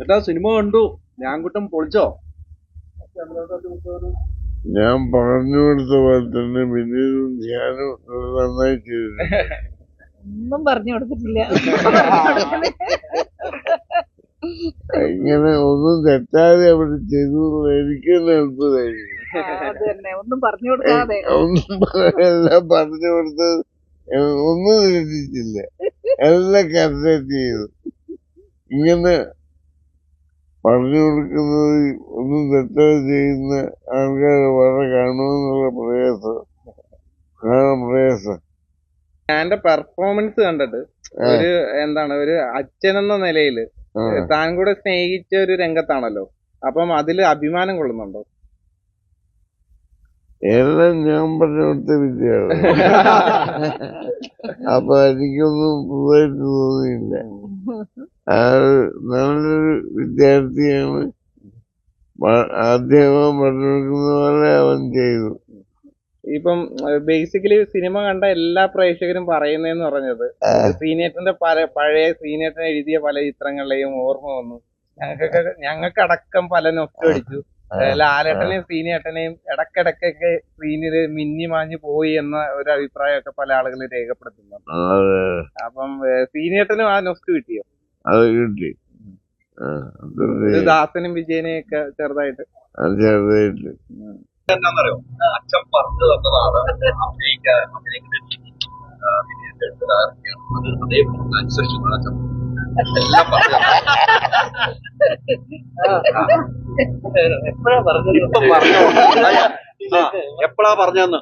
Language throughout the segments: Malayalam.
ചേട്ടാ സിനിമ കണ്ടു. ഞാൻ കുട്ടം പൊളിച്ചോ? ഞാൻ പറഞ്ഞു കൊടുത്ത പോലെ തന്നെ വിനീതും ധ്യാനും നന്നായി ചെയ്തു. ഒന്നും പറഞ്ഞു കൊടുത്തിട്ടില്ല. ഇങ്ങനെ ഒന്നും തെറ്റാതെ അവർ ചെയ്തു എനിക്കും എനിക്ക് തന്നെ അത്ഭുതമായിരുന്നു ഒന്നും പറഞ്ഞു കൊടുക്കാതെ. ഒന്നും എല്ലാം പറഞ്ഞു കൊടുത്ത് ഒന്നും തെറ്റിച്ചില്ല എല്ലാം കറക്റ്റ് ചെയ്തു. ഇങ്ങനെ പറഞ്ഞു കൊടുക്കുന്നത് ഒന്നും തെറ്റാതെ ചെയ്യുന്ന ആൾക്കാർ വളരെ കാണുമെന്നുള്ള പ്രയാസം. കാണാൻ പ്രയാസം. ഞാൻ പെർഫോമൻസ് കണ്ടിട്ട് ഒരു എന്താണ് ഒരു അച്ഛൻ എന്ന നിലയിൽ താൻ കൂടെ സ്നേഹിച്ച ഒരു രംഗത്താണല്ലോ. അപ്പം അതിൽ അഭിമാനം കൊള്ളുന്നുണ്ടോ? എല്ലാം ഞാൻ പറഞ്ഞ കൊടുത്ത വിദ്യയാണ്. അപ്പൊ എനിക്കൊന്നും പുതുതായിട്ട് തോന്നിയില്ല. നല്ലൊരു വിദ്യാർത്ഥിയാണ്. അദ്ദേഹം പറഞ്ഞു കൊടുക്കുന്ന പോലെ അവൻ ചെയ്തു. ഇപ്പം ബേസിക്കലി സിനിമ കണ്ട എല്ലാ പ്രേക്ഷകരും പറയുന്നതെന്ന് പറഞ്ഞത്. സീനിയേറ്ററിന്റെ പല പഴയ സീനിയേറ്റർ എഴുതിയ പല ചിത്രങ്ങളിലെയും ഓർമ്മ വന്നു. ഞങ്ങൾക്ക് ഞങ്ങൾക്ക് അടക്കം പല നൊക്കെ അടിച്ചു. ലാലേട്ടനെയും സീനിയേട്ടനെയും ഇടക്കിടക്കൊക്കെ സ്ക്രീനിൽ മിന്നി മാഞ്ഞു പോയി എന്ന ഒരു അഭിപ്രായമൊക്കെ പല ആളുകളും രേഖപ്പെടുത്തുന്നുണ്ട്. അപ്പം സീനിയേട്ടനും ആ നൊസ്റ്റ് കിട്ടിയോ? അത് കിട്ടി. ദാസനും വിജയനെയും ഒക്കെ ചെറുതായിട്ട്. അത് ചെറുതായിട്ട്. എന്താണെന്നറിയോ അച്ഛൻ പറഞ്ഞു തന്നതാണ് അഭിനയിക്കാൻ അഭിനയിക്കുന്ന രീതി ആ, വിനയന്റെ അടുത്ത് ഡയറക്റ്റാണ് അത് അതേപോലെ അനുസരിച്ച് അച്ഛൻ. എല്ലാം പറഞ്ഞു എപ്പോഴാ പറഞ്ഞത്? ഇപ്പം പറഞ്ഞോ. എപ്പോഴാ പറഞ്ഞെന്ന്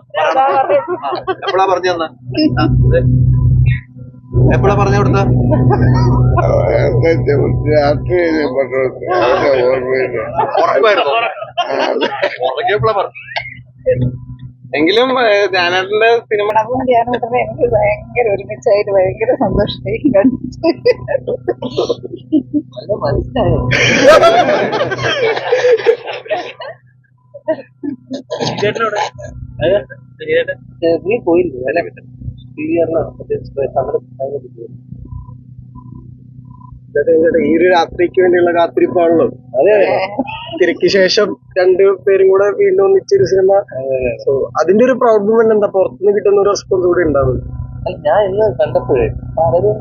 എപ്പോഴാ പറഞ്ഞെന്ന് ആ, ഇത്. എപ്പോഴാ പറഞ്ഞു കൊടുത്ത? രാത്രി പറഞ്ഞു എങ്കിലും ധ്യാനേട്ടന്റെ സിനിമ എനിക്ക് ഭയങ്കര ഒരുമിച്ചായിട്ട് ഭയങ്കര സന്തോഷമായി കണ്ടു മനസ്സിലായി? നീ പോയില്ലേ അല്ലെ ഈ ഒരു രാത്രിക്ക് വേണ്ടിയുള്ള കാത്തിരിപ്പാണല്ലോ. അതെ. തിരക്ക് ശേഷം രണ്ടു പേരും കൂടെ വീണ്ടും ഒന്നിച്ചൊരു സിനിമ. സോ അതിന്റെ ഒരു പ്രോബ്ലം തന്നെ എന്താ? പുറത്തുനിന്ന് കിട്ടുന്ന ഒരു റെസ്പോൺസ് കൂടി ഉണ്ടാവും. അല്ല ഞാൻ ഇന്ന് കണ്ടപ്പോഴേ പലരും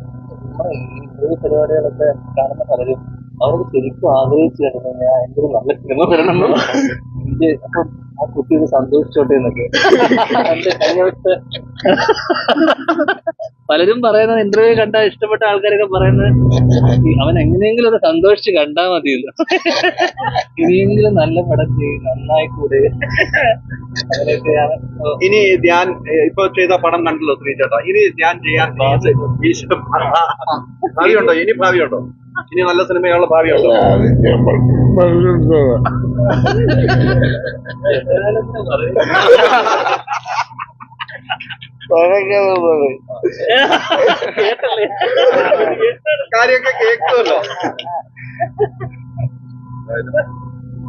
പരിപാടികളൊക്കെ കാണുന്ന പലരും അവർക്ക് ശരിക്കും ആഗ്രഹിച്ചു കിടന്നു ഞാൻ എന്തൊരു നല്ല സിനിമ വരണം എനിക്ക് അപ്പം ആ കുട്ടി ഒന്ന് സന്തോഷിച്ചോട്ടെ എന്നൊക്കെ. കഴിഞ്ഞ പലരും പറയുന്നത് ഇന്റർവ്യൂ കണ്ട ഇഷ്ടപ്പെട്ട ആൾക്കാരൊക്കെ പറയുന്നത് അവൻ എങ്ങനെയെങ്കിലും ഒന്ന് സന്തോഷിച്ച് കണ്ടാ മതി എന്ന്. ഇനിയെങ്കിലും നല്ല പടം ചെയ്യും നന്നായി കൂടെ. ഇനി ധ്യാൻ ഏ, ഇപ്പൊ ചെയ്ത പടം കണ്ടല്ലോ ശ്രീ ചേട്ടാ ഇനി ധ്യാൻ ചെയ്യാൻ ഭാവിയുണ്ടോ? ഇനി ഭാവിയുണ്ടോ? ഇനി നല്ല സിനിമയുള്ള ഭാവിയുണ്ടോ? അത് ഞാൻ പറഞ്ഞു കൊടുത്തതാ തുടങ്ങാതെ പറയും കാര്യമൊക്കെ കേൾക്കുമല്ലോ